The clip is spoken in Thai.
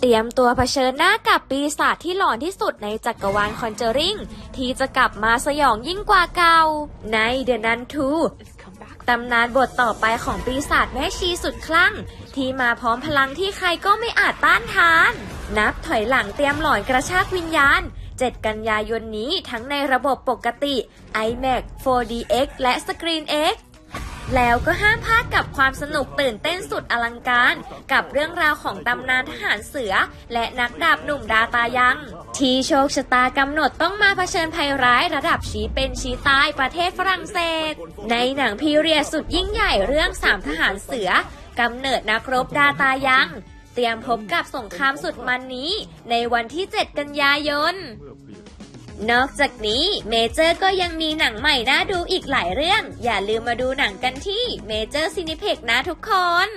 เตรียมตัวเผชิญหน้ากับปีศาจที่หลอนที่สุดในจักรวาลคอนเจอริงที่จะกลับมาสยองยิ่งกว่าเก่า ใน The Nun 2ตำนานบทต่อไปของปีศาจแม่ชีสุดคลั่ง ที่มาพร้อมพลังที่ใครก็ไม่อาจต้านทาน นับถอยหลังเตรียมหลอนกระชากวิญญาณ 7 กันยายนนี้ทั้งในระบบปกติ iMac 4DX และ ScreenX แล้วก็ห้ามพลาดกับความสนุกตื่นเต้นสุดอลังการ กับเรื่องราวของตำนานทหารเสือ และนักดาบหนุ่มดาตายัง ที่โชคชะตากำหนดต้องมาเผชิญภัยร้ายระดับชี้เป็นชี้ตายประเทศฝรั่งเศส ในหนังพีเรียสุดยิ่งใหญ่เรื่องสามทหารเสือกำเนิดนักรบดาตายัง เตรียมพบกับสงครามสุดมันนี้ ในวันที่ 7 กันยายน นอกจากนี้เมเจอร์ก็ยังมีหนังใหม่น่าดูอีกหลายเรื่อง อย่าลืมมาดูหนังกันที่เมเจอร์ซินิเพ็กนะทุกคน